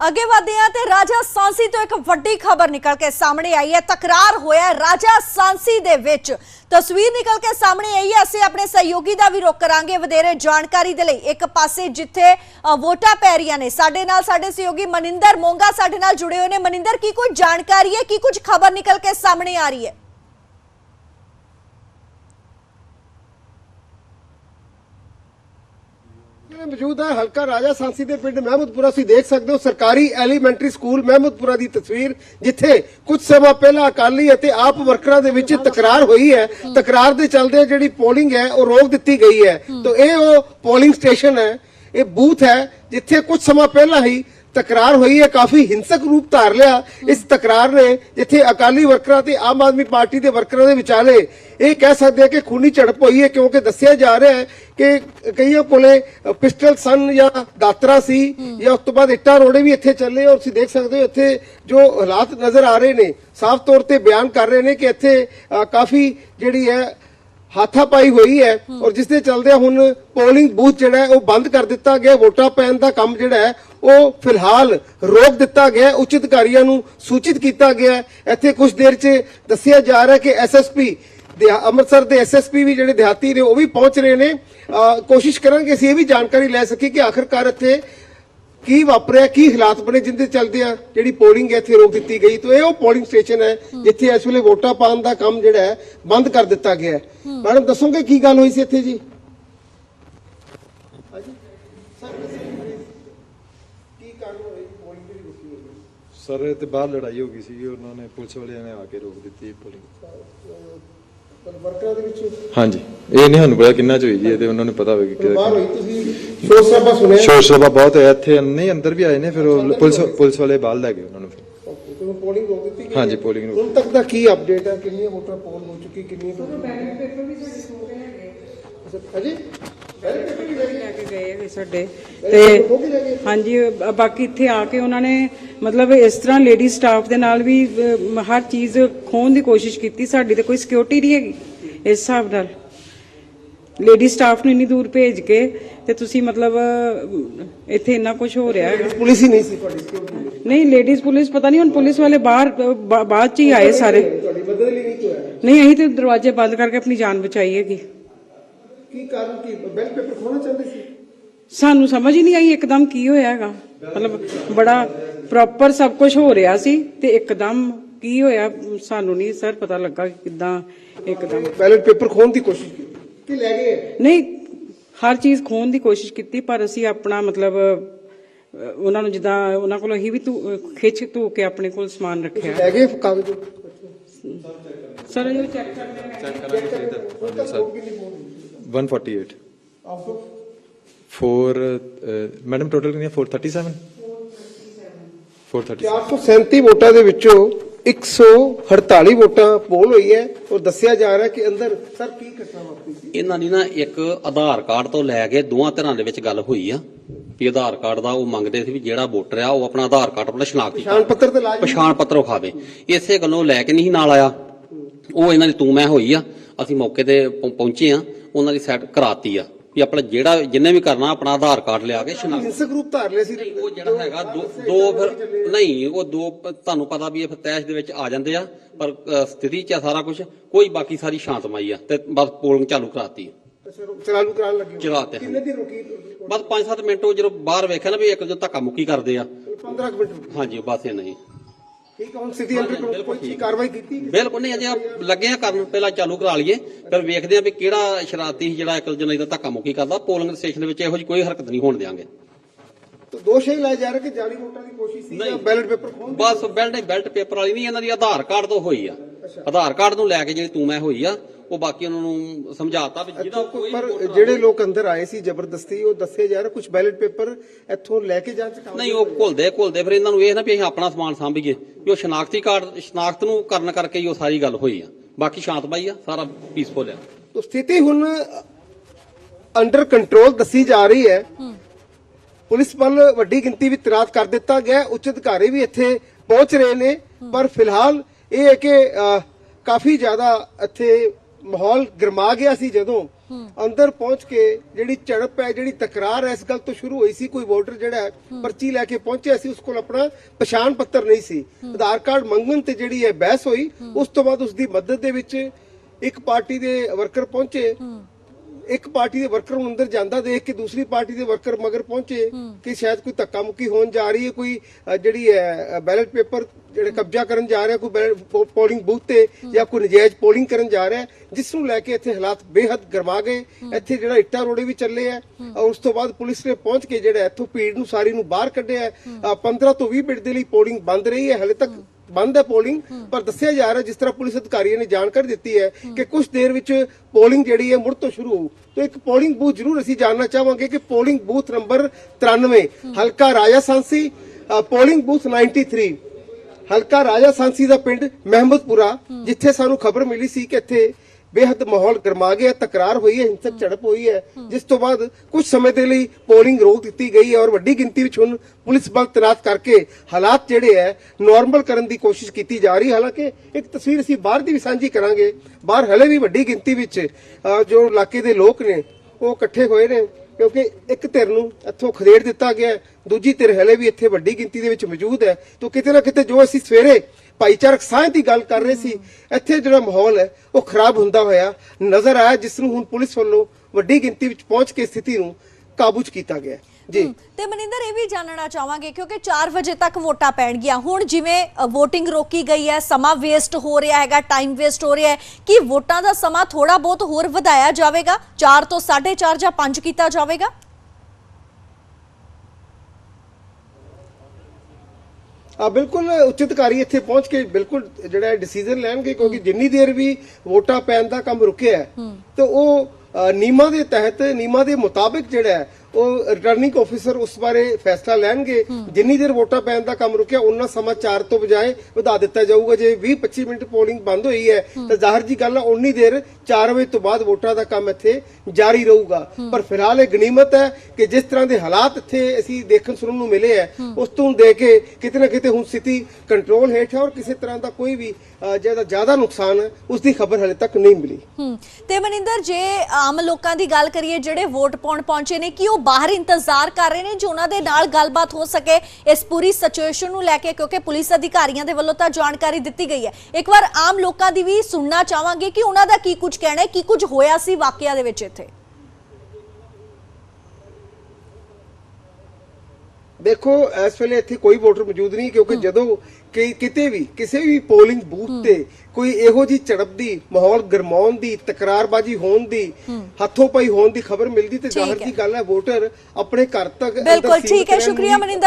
ਅੱਗੇ ਵਧਦੇ ਹਾਂ ਤੇ ਰਾਜਾ ਸਾਂਸੀ ਤੋਂ ਇੱਕ ਵੱਡੀ ਖਬਰ ਨਿਕਲ ਕੇ ਸਾਹਮਣੇ ਆਈ ਹੈ। ਤਕਰਾਰ ਹੋਇਆ ਰਾਜਾ ਸਾਂਸੀ ਦੇ ਵਿੱਚ। ਤਸਵੀਰ ਨਿਕਲ ਕੇ ਸਾਹਮਣੇ ਆਈ ਹੈ। ਅਸੀਂ ਆਪਣੇ ਸਹਿਯੋਗੀ ਦਾ ਵੀ ਰੁਖ ਕਰਾਂਗੇ। ਵਧੇਰੇ ਜਾਣਕਾਰੀ ਦੇ ਲਈ ਇੱਕ ਪਾਸੇ ਜਿੱਥੇ ਵੋਟਾਂ ਪੈ ਰਹੀਆਂ ਨੇ, ਸਾਡੇ ਨਾਲ ਸਾਡੇ ਸਹਿਯੋਗੀ ਮਨਿੰਦਰ ਮੋਂਗਾ ਸਾਡੇ ਨਾਲ ਜੁੜੇ ਹੋਏ ਨੇ। ਮਨਿੰਦਰ, ਕੀ ਕੋਈ ਜਾਣਕਾਰੀ ਹੈ? ਕੀ ਕੁਝ ਖਬਰ ਨਿਕਲ ਕੇ ਸਾਹਮਣੇ ਆ ਰਹੀ ਹੈ? ਮੌਜੂਦ ਹੈ। ਹਲਕਾ ਰਾਜਾ ਸਾਂਸੀ ਦੇ ਪਿੰਡ ਮਹਿਮੂਦਪੁਰਾ, ਤੁਸੀਂ ਦੇਖ ਸਕਦੇ ਹੋ, ਸਰਕਾਰੀ ਐਲੀਮੈਂਟਰੀ ਸਕੂਲ ਮਹਿਮਦਪੁਰਾ ਦੀ ਤਸਵੀਰ, ਜਿੱਥੇ ਕੁਝ ਸਮਾਂ ਪਹਿਲਾਂ ਅਕਾਲੀ ਅਤੇ ਆਪ ਵਰਕਰਾਂ ਦੇ ਵਿੱਚ ਤਕਰਾਰ ਹੋਈ ਹੈ। ਤਕਰਾਰ ਦੇ ਚੱਲਦੇ ਜਿਹੜੀ ਪੋਲਿੰਗ ਹੈ, ਉਹ ਰੋਕ ਦਿੱਤੀ ਗਈ ਹੈ। ਤਾਂ, ਇਹ ਉਹ ਪੋਲਿੰਗ ਸਟੇਸ਼ਨ ਹੈ, ਇਹ ਬੂਥ ਹੈ, ਜਿੱਥੇ ਕੁਝ ਸਮਾਂ ਪਹਿਲਾਂ ਹੀ ਤਕਰਾਰ ਹੋਈ ਹੈ ਕਾਫੀ ਹਿੰਸਕ ਰੂਪ ਧਾਰ ਲਿਆ। ਇਸ ਤਕਰਾਰ ਨੇ ਜਿੱਥੇ ਅਕਾਲੀ ਵਰਕਰਾਂ ਤੇ ਆਮ ਆਦਮੀ ਪਾਰਟੀ ਦੇ ਵਰਕਰਾਂ ਦੇ ਵਿਚਾਲੇ ਇਹ ਕਹਿ ਸਕਦੇ ਆ ਕਿ ਖੂਨੀ ਝੜਪ ਹੋਈ ਹੈ ਕਿਉਂਕਿ ਦੱਸਿਆ ਜਾ ਰਿਹਾ ਹੈ ਕਿ ਕਈਆਂ ਕੋਲੇ ਪਿਸਟਲ ਸਨ ਜਾਂ ਦਾਤਰਾ ਸੀ ਜਾਂ ਉਸ ਤੋਂ ਬਾਅਦ ਇੱਟਾਂ ਰੋੜੇ ਵੀ ਇੱਥੇ ਚੱਲੇ ਔਰ ਤੁਸੀਂ ਦੇਖ ਸਕਦੇ ਹੋ ਇੱਥੇ ਜੋ ਹਾਲਾਤ ਨਜ਼ਰ ਆ ਰਹੇ ਨੇ ਸਾਫ਼ ਤੌਰ ਤੇ ਬਿਆਨ ਕਰ ਰਹੇ ਨੇ ਕਿ ਇੱਥੇ ਕਾਫੀ ਜਿਹੜੀ ਹੈ ਹਾਥਾਪਾਈ ਹੋਈ ਹੈ ਔਰ ਜਿਸ ਦੇ ਚੱਲਦੇ ਹੁਣ ਪੋਲਿੰਗ ਬੂਥ ਜਿਹੜਾ ਹੈ ਉਹ ਬੰਦ ਕਰ ਦਿੱਤਾ ਗਿਆ ਵੋਟਾਂ ਪੈਣ ਦਾ ਕੰਮ ਜਿਹੜਾ ਹੈ ਉਹ ਫਿਲਹਾਲ ਰੋਕ ਦਿੱਤਾ ਗਿਆ ਹੈ। ਉੱਚ ਅਧਿਕਾਰੀਆਂ ਨੂੰ ਸੂਚਿਤ ਕੀਤਾ ਗਿਆ ਹੈ। ਇੱਥੇ ਕੁਝ ਦੇਰ 'ਚ ਦੱਸਿਆ ਜਾ ਰਿਹਾ ਹੈ ਕਿ ਐਸਐਸਪੀ ਅੰਮ੍ਰਿਤਸਰ ਦੇ ਐਸਐਸਪੀ ਵੀ ਜਿਹੜੇ ਦਿਹਾਤੀ ਨੇ ਉਹ ਵੀ ਪਹੁੰਚ ਰਹੇ ਨੇ। ਕੋਸ਼ਿਸ਼ ਕਰਾਂਗੇ ਅਸੀਂ ਇਹ ਵੀ ਜਾਣਕਾਰੀ ਲੈ ਸਕੀਏ ਕਿ ਆਖਰਕਾਰ ਇੱਥੇ ਕੀ ਵਾਪਰਿਆ ਕੀ ਹਾਲਾਤ ਬਣੇ ਜਿੰਦੇ ਚੱਲਦੇ ਆ ਜਿਹੜੀ ਪੋਲਿੰਗ ਹੈ ਇੱਥੇ ਰੋਕ ਦਿੱਤੀ ਗਈ। ਤਾਂ ਇਹ ਉਹ ਪੋਲਿੰਗ ਸਟੇਸ਼ਨ ਹੈ ਜਿੱਥੇ ਇਸ ਵੇਲੇ ਵੋਟਾਂ ਪਾਉਣ ਦਾ ਕੰਮ ਜਿਹੜਾ ਹੈ ਬੰਦ ਕਰ ਦਿੱਤਾ ਗਿਆ ਹੈ। ਮੈਡਮ ਦੱਸੋਗੇ ਕੀ ਗੱਲ ਹੋਈ ਸੀ ਇੱਥੇ ਜੀ? ਕੀ ਸਰ ਤੇ ਬਾਹਰ ਲੜਾਈ ਹੋ ਗਈ ਸੀ ਉਹਨਾਂ ਨੇ ਪੁਲਿਸ ਵਾਲਿਆਂ ਨੇ ਆ ਕੇ ਰੋਕ ਦਿੱਤੀ ਪੁਲਿੰਗ ਪਰ ਵਰਕਰਾਂ ਦੇ ਵਿੱਚ ਹਾਂਜੀ। ਇਹ ਨਹੀਂ ਸਾਨੂੰ ਪਤਾ ਕਿੰਨਾ ਚ ਹੋਈ ਜੀ ਇਹ ਤੇ ਉਹਨਾਂ ਨੂੰ ਪਤਾ ਹੋਵੇ ਕਿ ਬਾਹਰ ਹੋਈ ਤੁਸੀਂ? ਸ਼ੋਰ ਸਭਾ ਸੁਣਿਆ? ਸ਼ੋਰ ਸ਼ਰਾਬਾ ਬਹੁਤ ਹੈ ਇੱਥੇ ਨਹੀਂ ਅੰਦਰ ਵੀ ਆਏ ਨੇ ਫਿਰ ਉਹ ਪੁਲਿਸ ਪੁਲਿਸ ਵਾਲੇ ਬਾਹਰ ਲੈ ਗਏ ਉਹਨਾਂ ਨੂੰ ਫਿਰ। ਤੁਹਾਨੂੰ ਪੋਲਿੰਗ ਰੋਕ ਦਿੱਤੀ ਗਈ? ਹਾਂਜੀ, ਹੈ? polling ਰੋਕ ਹੁਣ ਤੱਕ ਦਾ ਕੀ ਅਪਡੇਟ ਹੈ ਕਿੰਨੀਆਂ ਵੋਟਾਂ ਪੋਲ ਹੋ ਚੁੱਕੀ ਕਿੰਨੀਆਂ? ਬੈਲਟ ਪੇਪਰ ਵੀ ਸਾਡੇ ਕੋਲ ਹੈਗੇ ਹਾਂਜੀ ਬੈਲਟ ਪੇਪਰ ਵੀ ਹੈਗੇ ਲੈ ਕੇ ਗਏ। ਹੈਗੇ ਸਾਡੇ। ਤੇ ਹਾਂਜੀ ਬਾਕੀ ਇੱਥੇ ਆ ਕੇ ਉਹਨਾਂ ਨੇ ਮਤਲਬ ਇਸ ਤਰ੍ਹਾਂ ਲੇਡੀ ਸਟਾਫ ਦੇ ਨਾਲ ਵੀ ਹਰ ਚੀਜ਼ ਖੋਣ ਦੀ ਕੋਸ਼ਿਸ਼ ਕੀਤੀ। ਸਾਡੀ ਤੇ ਕੋਈ ਸਿਕਿਉਰਿਟੀ ਨਹੀਂ ਹੈਗੀ ਇਸ ਹਿਸਾਬ ਨਾਲ। ਲੇਡੀ ਸਟਾਫ ਨੂੰ ਇੰਨੀ ਦੂਰ ਭੇਜ ਕੇ ਤੇ ਤੁਸੀਂ ਮਤਲਬ ਇੱਥੇ ਇੰਨਾ ਕੁਝ ਹੋ ਰਿਹਾ ਹੈਗਾ। ਪੁਲਿਸ ਹੀ ਨਹੀਂ ਸੀ ਤੁਹਾਡੀ ਸਿਕਿਉਰਿਟੀ ਨਹੀਂ ਲੇਡੀਜ਼ ਪੁਲਿਸ ਪਤਾ ਨਹੀਂ ਹੁਣ ਪੁਲਿਸ ਵਾਲੇ ਬਾਹਰ ਅ, ਬਾ- ਬਾਅਦ ਚ ਹੀ ਆਏ ਸਾਰੇ। ਤੁਹਾਡੀ ਨਹੀਂ ਅਸੀਂ ਤੇ ਦਰਵਾਜ਼ੇ ਬੰਦ ਕਰਕੇ ਆਪਣੀ ਜਾਨ ਬਚਾਈ ਹੈਗੀ। ਕੀ ਕਾਰਨ ਕੀ ਬੈਲਟ ਪੇਪਰ ਖੋਣਾ ਚਾਹੁੰਦੇ ਸੀ? ਸਾਨੂੰ ਸਮਝ ਹੀ ਨਹੀਂ ਆਈ ਇੱਕਦਮ ਕੀ ਹੋਇਆ ਹੈਗਾ ਮਤਲਬ ਬੜਾ ਪ੍ਰੋਪਰ ਸਭ ਕੁਝ ਹੋ ਰਿਹਾ ਸੀ ਤੇ ਇੱਕਦਮ ਕੀ ਹੋਇਆ ਸਾਨੂੰ ਨਹੀਂ ਸਰ ਪਤਾ ਲੱਗਾ ਕਿ ਕਿਦਾਂ ਇੱਕਦਮ। ਬੈਲਟ ਪੇਪਰ ਖੋਣ ਦੀ ਕੋਸ਼ਿਸ਼ ਕੀਤੀ। ਕਿ ਲੈ ਗਏ? ਨਹੀਂ ਹਰ ਚੀਜ਼ ਖੋਣ ਦੀ ਕੋਸ਼ਿਸ਼ ਕੀਤੀ ਪਰ ਅਸੀਂ ਆਪਣਾ ਮਤਲਬ ਉਹਨਾਂ ਨੂੰ ਜਿੱਦਾਂ ਉਹਨਾਂ ਕੋਲ ਅਸੀਂ ਵੀ ਤੂੰ ਖਿੱਚ ਧੂ ਕੇ ਆਪਣੇ ਕੋਲ ਸਮਾਨ ਰੱਖਿਆ। ਲੈ ਗਏ ਕਾਗਜ਼? ਸਰ ਇਹ ਚੈੱਕ ਕਰਦੇ ਹਾਂ ਚੈੱਕ ਕਰਾਂਗੇ ਤਾਂ। ਸਰ। 148 ਆਫ 4 ਮੈਡਮ ਟੋਟਲ ਕਿੰਨੀ ਹੈ 437 437 437 ਵੋਟਾਂ ਦੇ ਵਿੱਚੋਂ 148 ਵੋਟਾਂ ਪੋਲ ਹੋਈ ਹੈ ਔਰ ਦੱਸਿਆ ਜਾ ਰਿਹਾ ਕਿ ਅੰਦਰ ਸਰ ਕੀ ਘਟਨਾ ਵਾਪਰੀ ਸੀ ਇਹਨਾਂ ਦੀ ਨਾ ਇੱਕ ਆਧਾਰ ਕਾਰਡ ਤੋਂ ਲੈ ਕੇ ਦੋਵਾਂ ਧਿਰਾਂ ਦੇ ਵਿੱਚ ਗੱਲ ਹੋਈ ਆ ਵੀ ਆਧਾਰ ਕਾਰਡ ਦਾ ਉਹ ਮੰਗਦੇ ਸੀ ਵੀ ਜਿਹੜਾ ਵੋਟਰ ਆ ਉਹ ਆਪਣਾ ਆਧਾਰ ਕਾਰਡ ਆਪਣਾ ਸ਼ਨਾਖਤੀ ਪਛਾਣ ਪੱਤਰ ਤੇ ਲਾਜ਼ਮੀ ਪਛਾਣ ਪੱਤਰ ਵਿਖਾਵੇ ਇਸੇ ਗੱਲੋਂ ਲੈ ਕੇ ਨਹੀਂ ਨਾਲ ਆਇਆ ਉਹ ਇਹਨਾਂ ਦੀ ਤੂੰ ਮੈਂ ਹੋਈ ਆ ਅਸੀਂ ਮੌਕੇ ਤੇ ਪਹੁੰ- ਪਹੁੰਚੇ ਆ ਉਹਨਾਂ ਦੀ ਸੈਟ ਕਰਾਤੀ ਆ ਵੀ ਆਪਣਾ ਜਿਹੜਾ ਜਿੰਨੇ ਵੀ ਕਰਨਾ ਆਪਣਾ ਆਧਾਰ ਕਾਰਡ ਲਿਆ ਕੇ ਸ਼ਨਾਖਤ। ਹਿੰਸਕ ਰੂਪ ਧਾਰ ਲਿਆ ਸੀ ਉਹ ਜਿਹੜਾ ਹੈਗਾ ਦੋ ਦੋ ਫਿਰ ਨਹੀਂ ਉਹ ਦੋ ਤੁਹਾਨੂੰ ਪਤਾ ਵੀ ਇਹ ਫਿਰ ਤੈਸ਼ ਦੇ ਵਿੱਚ ਆ ਜਾਂਦੇ ਆ ਪਰ ਸਥਿਤੀ ਚ ਆ ਸਾਰਾ ਕੁਝ ਕੋਈ ਬਾਕੀ ਸਾਰੀ ਸ਼ਾਂਤਮਈ ਆ ਤੇ ਬਸ ਪੋਲਿੰਗ ਚਾਲੂ ਕਰਾਤੀ ਚਲਾਲੂ ਕਰਾਉਣ ਲੱਗੇ ਕਿੰਨੇ ਦੀ ਰੁਕੀ ਬਸ 5-7 ਮਿੰਟ ਉਹ ਜਦੋਂ ਬਾਹਰ ਵੇਖਿਆ ਨਾ ਵੀ ਇੱਕ ਜੋ ਧੱਕਾ ਮੁੱਕੀ ਕਰਦੇ ਆ। 15 ਕੁ ਮਿੰਟ ਹਾਂਜੀ ਬਸ ਇਹ ਨਹੀਂ ਠੀਕ ਹੈ ਹੁਣ ਸਿਟੀ ਅੰਡਰ ਕੰਟਰੋਲ ਕੋਈ ਕਾਰਵਾਈ ਕੀਤੀ। ਬਿਲਕੁਲ ਨਹੀਂ ਅਜੇ ਲੱਗੇ ਆ ਕਰਨ ਪਹਿਲਾਂ ਚਾਲੂ ਕਰਾ ਲਈਏ ਫਿਰ ਵੇਖਦੇ ਆ ਵੀ ਕਿਹੜਾ ਸ਼ਰਾਰਤੀ ਜਿਹੜਾ ਇੱਕ ਜਨਾਈ ਦਾ ਧੱਕਾ ਮੁੱਕੀ ਕਰਦਾ। ਪੋਲਿੰਗ ਸਟੇਸ਼ਨ ਦੇ ਵਿੱਚ ਇਹੋ ਜਿਹੀ ਕੋਈ ਹਰਕਤ ਨਹੀਂ ਹੋਣ ਦਿਆਂਗੇ। ਤਾਂ ਦੋਸ਼ ਇਹ ਲਾਇਆ ਜਾ ਰਿਹਾ ਕਿ ਜਾਲੀ ਵੋਟਾਂ ਦੀ ਕੋਸ਼ਿਸ਼ ਸੀ ਜਾਂ ਬੈਲਟ ਪੇਪਰ ਦੀ ਬਸ ਬੈਲਟ ਬੈਲਟ ਪੇਪਰ ਵਾਲੀ ਨਹੀਂ ਇਹਨਾਂ ਦੀ ਆਧਾਰ ਕਾਰਡ ਤੋਂ ਹੋਈ ਆ। ਆਧਾਰ ਕਾਰਡ ਨੂੰ ਲੈ ਕੇ ਜਿਹੜੀ ਤੂੰ ਮੈਂ ਹੋਈ ਆ ਉਹ ਬਾਕੀ ਉਹਨਾਂ ਨੂੰ ਸਮਝਾਤਾ ਵੀ ਜਿਹਦਾ ਕੋਈ ਪਰ ਜਿਹੜੇ ਲੋਕ ਅੰਦਰ ਆਏ ਸੀ ਜ਼ਬਰਦਸਤੀ ਉਹ ਦੱਸੇ ਜਾ ਰਿਹਾ ਕੁਝ ਬੈਲਟ ਪੇਪਰ ਇੱਥੋਂ ਲੈ ਕੇ ਜਾਣ ਚ ਕੰਮ ਨਹੀਂ ਉਹ ਘੁਲਦੇ ਘੁਲਦੇ ਫਿਰ ਇਹਨਾਂ ਨੂੰ ਇਹ ਨਾ ਵੀ ਅਸੀਂ ਆਪਣਾ ਸਮਾਨ ਸਾਂਭੀਏ। ਵੀ ਉਹ ਸ਼ਨਾਖਤੀ ਕਾਰਡ ਸ਼ਨਾਖਤ ਨੂੰ ਕਰਨ ਕਰਕੇ ਹੀ ਉਹ ਸਾਰੀ ਗੱਲ ਹੋਈ ਆ। ਬਾਕੀ ਸ਼ਾਂਤਮਈ ਆ ਸਾਰਾ ਪੀਸਫੁਲ ਆ। ਤਾਂ ਸਥਿਤੀ ਹੁਣ ਅੰਡਰ ਕੰਟਰੋਲ ਦੱਸੀ ਜਾ ਰਹੀ ਹੈ। ਪੁਲਿਸ ਵੱਲ ਵੱਡੀ ਗਿਣਤੀ ਵਿੱਚ ਤਰਾਤ ਕਰ ਦਿੱਤਾ ਗਿਆ ਹੈ। ਉੱਚ ਅਧਿਕਾਰੀ ਵੀ ਇੱਥੇ ਪਹੁੰਚ ਰਹੇ ਨੇ। ਪਰ ਫਿਲਹਾਲ ਇਹ ਹੈ ਕਿ ਕਾਫੀ ਜ਼ਿਆਦਾ ਇੱਥੇ ਮਾਹੌਲ ਗਰਮਾ ਗਿਆ ਸੀ ਜਦੋਂ ਅੰਦਰ ਪਹੁੰਚ ਕੇ ਜਿਹੜੀ ਝੜਪ ਹੈ ਜਿਹੜੀ ਤਕਰਾਰ ਹੈ ਇਸ ਗੱਲ ਤੋਂ ਸ਼ੁਰੂ ਹੋਈ ਸੀ ਕੋਈ ਵੋਟਰ ਜਿਹੜਾ ਪਰਚੀ ਲੈ ਕੇ ਪਹੁੰਚਿਆ ਸੀ ਉਸ ਕੋਲ ਆਪਣਾ ਪਛਾਣ ਪੱਤਰ ਨਹੀਂ ਸੀ। ਆਧਾਰ ਕਾਰਡ ਮੰਗਣ ਤੇ ਜਿਹੜੀ ਹੈ ਬਹਿਸ ਹੋਈ ਉਸ ਤੋਂ ਬਾਅਦ ਉਸ ਦੀ ਮਦਦ ਦੇ ਵਿੱਚ ਇੱਕ ਪਾਰਟੀ ਦੇ ਵਰਕਰ ਪਹੁੰਚੇ। ਇੱਕ ਪਾਰਟੀ ਦੇ ਵਰਕਰ ਨੂੰ ਅੰਦਰ ਜਾਂਦਾ ਦੇਖ ਕੇ ਦੂਸਰੀ ਪਾਰਟੀ ਦੇ ਵਰਕਰ ਮਗਰ ਪਹੁੰਚੇ ਕਿ ਸ਼ਾਇਦ ਕੋਈ ਧੱਕਾ ਮੁੱਕੀ ਹੋਣ ਜਾ ਰਹੀ ਹੈ ਕੋਈ ਜਿਹੜੀ ਹੈ ਬੈਲਟ ਪੇਪਰ ਜਿਹੜੇ ਕਬਜ਼ਾ ਕਰਨ ਜਾ ਰਿਹਾ, ਕੋਈ ਪੋਲਿੰਗ ਬੂਥ ਤੇ ਜਾਂ ਕੋਈ ਨਜਾਇਜ਼ ਪੋਲਿੰਗ ਕਰਨ ਜਾ ਰਿਹਾ ਜਿਸ ਨੂੰ ਲੈ ਕੇ ਇੱਥੇ ਹਾਲਾਤ ਬੇਹੱਦ ਗਰਮਾ ਗਏ। ਇੱਥੇ ਜਿਹੜਾ ਇੱਟਾਂ ਰੋੜੇ ਵੀ ਚੱਲੇ ਆ। ਔਰ ਉਸ ਤੋਂ ਬਾਅਦ ਪੁਲਿਸ ਨੇ ਪਹੁੰਚ ਕੇ ਜਿਹੜਾ ਇੱਥੋਂ ਭੀੜ ਨੂੰ ਸਾਰੀ ਨੂੰ ਬਾਹਰ ਕੱਢਿਆ 15 ਤੋਂ 20 ਮਿੰਟ ਦੇ ਲਈ ਪੋਲਿੰਗ ਬੰਦ ਰਹੀ ਹੈ। ਹਲੇ ਤੱਕ ਬੰਦ ਹੈ ਪੋਲਿੰਗ, ਪਰ ਦੱਸਿਆ ਜਾ ਰਿਹਾ ਜਿਸ ਤਰ੍ਹਾਂ ਪੁਲਿਸ ਅਧਿਕਾਰੀਆਂ ਨੇ ਜਾਣਕਾਰੀ ਦਿੱਤੀ ਹੈ ਕਿ ਕੁਝ ਦੇਰ ਵਿੱਚ ਪੋਲਿੰਗ ਜਿਹੜੀ ਹੈ ਮੁੜ ਤੋਂ ਸ਼ੁਰੂ ਹੋਊ। ਤਾਂ ਇੱਕ ਪੋਲਿੰਗ ਬੂਥ ਜ਼ਰੂਰ ਅਸੀਂ ਜਾਣਨਾ ਚਾਹਾਂਗੇ ਕਿ ਪੋਲਿੰਗ ਬੂਥ ਨੰਬਰ 93 ਹਲਕਾ ਰਾਜਾ ਸਾਂਸੀ ਪੋਲਿੰਗ ਬੂਥ 93 ਹਲਕਾ ਰਾਜਾ ਸਾਂਸੀ ਦਾ ਪਿੰਡ ਮਹਿਮਦਪੁਰਾ ਜਿੱਥੇ ਸਾਨੂੰ ਖਬਰ ਮਿਲੀ ਸੀ ਕਿ ਇੱਥੇ ਬੇਹੱਦ ਮਾਹੌਲ ਗਰਮਾ ਗਿਆ ਤਕਰਾਰ ਹੋਈ ਹੈ ਹਿੰਸਕ ਝੜਪ ਹੋਈ ਹੈ। ਜਿਸ ਤੋਂ ਬਾਅਦ ਕੁਝ ਸਮੇਂ ਦੇ ਲਈ ਪੋਲਿੰਗ ਰੋਕ ਦਿੱਤੀ ਗਈ ਹੈ ਔਰ ਵੱਡੀ ਗਿਣਤੀ ਵਿੱਚ ਹੁਣ ਪੁਲਿਸ ਬਲ ਤੈਨਾਤ ਕਰਕੇ ਹਾਲਾਤ ਜਿਹੜੇ ਹੈ ਨਾਰਮਲ ਕਰਨ ਦੀ ਕੋਸ਼ਿਸ਼ ਕੀਤੀ ਜਾ ਰਹੀ ਹੈ। ਹਾਲਾਂਕਿ ਇੱਕ ਤਸਵੀਰ ਅਸੀਂ ਬਾਹਰ ਦੀ ਵੀ ਸਾਂਝੀ ਕਰਾਂਗੇ। ਬਾਹਰ ਹਲੇ ਵੀ ਵੱਡੀ ਗਿਣਤੀ ਵਿੱਚ ਜੋ ਇਲਾਕੇ ਦੇ ਲੋਕ ਨੇ ਉਹ ਇਕੱਠੇ ਹੋਏ ਨੇ। ਕਿਉਂਕਿ ਇੱਕ ਧਿਰ ਨੂੰ ਇੱਥੋਂ ਖਦੇੜ ਦਿੱਤਾ ਗਿਆ ਦੂਜੀ ਧਿਰ ਹਲੇ ਵੀ ਇੱਥੇ ਵੱਡੀ ਗਿਣਤੀ ਦੇ ਵਿੱਚ ਮੌਜੂਦ ਹੈ। ਤਾਂ ਕਿਤੇ ਨਾ ਕਿਤੇ ਜੋ ਅਸੀਂ ਸਵੇਰੇ ਭਾਈਚਾਰਕ ਸਾਂਝ ਦੀ ਗੱਲ ਕਰ ਰਹੇ ਸੀ, ਇੱਥੇ ਜਿਹੜਾ ਮਾਹੌਲ ਹੈ, ਉਹ ਖਰਾਬ ਹੁੰਦਾ ਹੋਇਆ ਨਜ਼ਰ ਆਇਆ, ਜਿਸ ਨੂੰ ਹੁਣ ਪੁਲਿਸ ਵੱਲੋਂ ਵੱਡੀ ਗਿਣਤੀ ਵਿੱਚ ਪਹੁੰਚ ਕੇ ਸਥਿਤੀ ਨੂੰ ਕਾਬੂ 'ਚ ਕੀਤਾ ਗਿਆ ਜੀ। ਤੇ ਮਨਿੰਦਰ ਇਹ ਵੀ ਜਾਣਨਾ ਚਾਹਾਂਗੇ ਕਿਉਂਕਿ 4 ਵਜੇ ਤੱਕ ਵੋਟਾਂ ਪੈਣਗੀਆਂ। ਹੁਣ ਜਿਵੇਂ VOTING ਰੋਕੀ ਗਈ ਹੈ ਸਮਾਂ ਵੇਸਟ ਹੋ ਰਿਹਾ ਹੈਗਾ ਟਾਈਮ ਵੇਸਟ ਹੋ ਰਿਹਾ ਹੈ ਕਿ ਵੋਟਾਂ ਦਾ ਸਮਾਂ ਥੋੜਾ ਬਹੁਤ ਹੋਰ ਵਧਾਇਆ ਜਾਵੇਗਾ? 4 ਤੋਂ 4.5 ਜਾਂ 5 ਕੀਤਾ ਜਾਵੇਗਾ? ਆ ਬਿਲਕੁਲ ਉੱਚ ਅਧਿਕਾਰੀ ਇੱਥੇ ਪਹੁੰਚ ਕੇ ਬਿਲਕੁਲ ਜਿਹੜਾ ਡਿਸੀਜਨ ਲੈਣਗੇ ਕਿਉਂਕਿ ਜਿੰਨੀ ਦੇਰ ਵੀ ਵੋਟਾਂ ਪੈਣ ਦਾ ਕੰਮ ਰੁਕਿਆ ਹੈ ਤੇ ਉਹ ਅ, ਨਿਯਮਾਂ ਦੇ ਤਹਿਤ ਨਿਯਮਾਂ ਦੇ ਮੁਤਾਬਿਕ ਜਿਹੜਾ ਹੈ ਉਹ ਰਿਟਰਨਿੰਗ ਆਫੀਸਰ ਉਸ ਬਾਰੇ ਫੈਸਲਾ ਲੈਣਗੇ। ਜਿੰਨੀ ਦੇਰ ਵੋਟਾਂ ਪੈਣ ਦਾ ਕੰਮ ਰੁਕਿਆ ਉਹਨਾਂ ਸਮਾਂ 4 ਤੋਂ ਬਜਾਏ ਵਧਾ ਦਿੱਤਾ ਜਾਊਗਾ। ਜੇ 20-25 ਮਿੰਟ ਪੋਲਿੰਗ ਬੰਦ ਹੋਈ ਹੈ ਤਾਂ ਜ਼ਾਹਰ ਜੀ ਗੱਲ ਹੈ ਉਨੀ ਦੇਰ 4 ਵਜੇ ਤੋਂ ਬਾਅਦ ਵੋਟਾਂ ਦਾ ਕੰਮ ਇੱਥੇ ਜਾਰੀ ਰਹੂਗਾ। ਪਰ ਫਿਲਹਾਲ ਇਹ ਗਨੀਮਤ ਹੈ ਕਿ ਜਿਸ ਤਰ੍ਹਾਂ ਦੇ ਹਾਲਾਤ ਇੱਥੇ ਅਸੀਂ ਦੇਖਣ ਸੁਣਨ ਨੂੰ ਮਿਲੇ ਹੈ ਉਸ ਤੋਂ ਦੇ ਕੇ ਕਿਤੇ ਨਾ ਕਿਤੇ ਹੁਣ ਸਥਿਤੀ ਕੰਟਰੋਲ ਹੇਠ ਹੈ ਔਰ ਕਿਸੇ ਤਰ੍ਹਾਂ ਦਾ ਕੋਈ ਵੀ ਅ, ਜਿਹੜਾ ਜ਼ਿਆਦਾ ਨੁਕਸਾਨ ਹੈ ਉਸ ਦੀ ਖਬਰ ਹਲੇ ਤੱਕ ਨਹੀਂ ਮਿਲੀ। ਤੇ ਮਨਿੰਦਰ ਜੇ ਆਮ ਲੋਕਾਂ ਦੀ ਗੱਲ ਕਰੀਏ ਜਿਹੜੇ ਵੋਟ ਪਾਉਣ ਪਹੁੰਚੇ ਨੇ ਕਿ ਉਹ ਬਾਹਰ ਇੰਤਜ਼ਾਰ ਕਰ ਰਹੇ ਨੇ ਜੋ ਉਹਨਾਂ ਦੇ ਨਾਲ ਗੱਲਬਾਤ ਹੋ ਸਕੇ ਇਸ ਪੂਰੀ ਸਿਚੁਏਸ਼ਨ ਨੂੰ ਲੈ ਕੇ, ਕਿਉਂਕਿ ਪੁਲਿਸ ਅਧਿਕਾਰੀਆਂ ਦੇ ਵੱਲੋਂ ਤਾਂ ਜਾਣਕਾਰੀ ਦਿੱਤੀ ਗਈ ਹੈ। ਇੱਕ ਵਾਰ ਆਮ ਲੋਕਾਂ ਦੀ ਵੀ ਸੁਣਨਾ ਚਾਹਾਂਗੇ ਕਿ ਉਹਨਾਂ ਦਾ ਕੀ ਕੁਝ ਕਹਿਣਾ ਹੈ, ਕੀ ਕੁਝ ਹੋਇਆ ਸੀ ਵਾਕਿਆ ਦੇ ਵਿੱਚ ਇੱਥੇ? ਦੇਖੋ ਇਸ ਵੇਲੇ ਇੱਥੇ ਕੋਈ ਵੋਟਰ ਮੌਜੂਦ ਨਹੀਂ ਕਿਉਂਕਿ ਜਦੋਂ ਕਿਤੇ ਵੀ ਕਿਸੇ ਵੀ ਪੋਲਿੰਗ ਬੂਥ ਤੇ ਕੋਈ ਇਹੋ ਜੀ ਝੜਪ ਦੀ ਮਾਹੌਲ ਗਰਮਾਉਣ ਦੀ ਤਕਰਾਰਬਾਜ਼ੀ ਹੋਣ ਦੀ ਹੱਥੋਂ ਪਾਈ ਹੋਣ ਦੀ ਖਬਰ ਮਿਲਦੀ ਤੇ ਜ਼ਾਹਰ। ਦੀ ਗੱਲ ਹੈ ਵੋਟਰ ਆਪਣੇ ਘਰ ਤੱਕ ਬਿਲਕੁਲ ਠੀਕ ਹੈ ਸ਼ੁਕਰੀਆ ਮਨਿੰਦਰ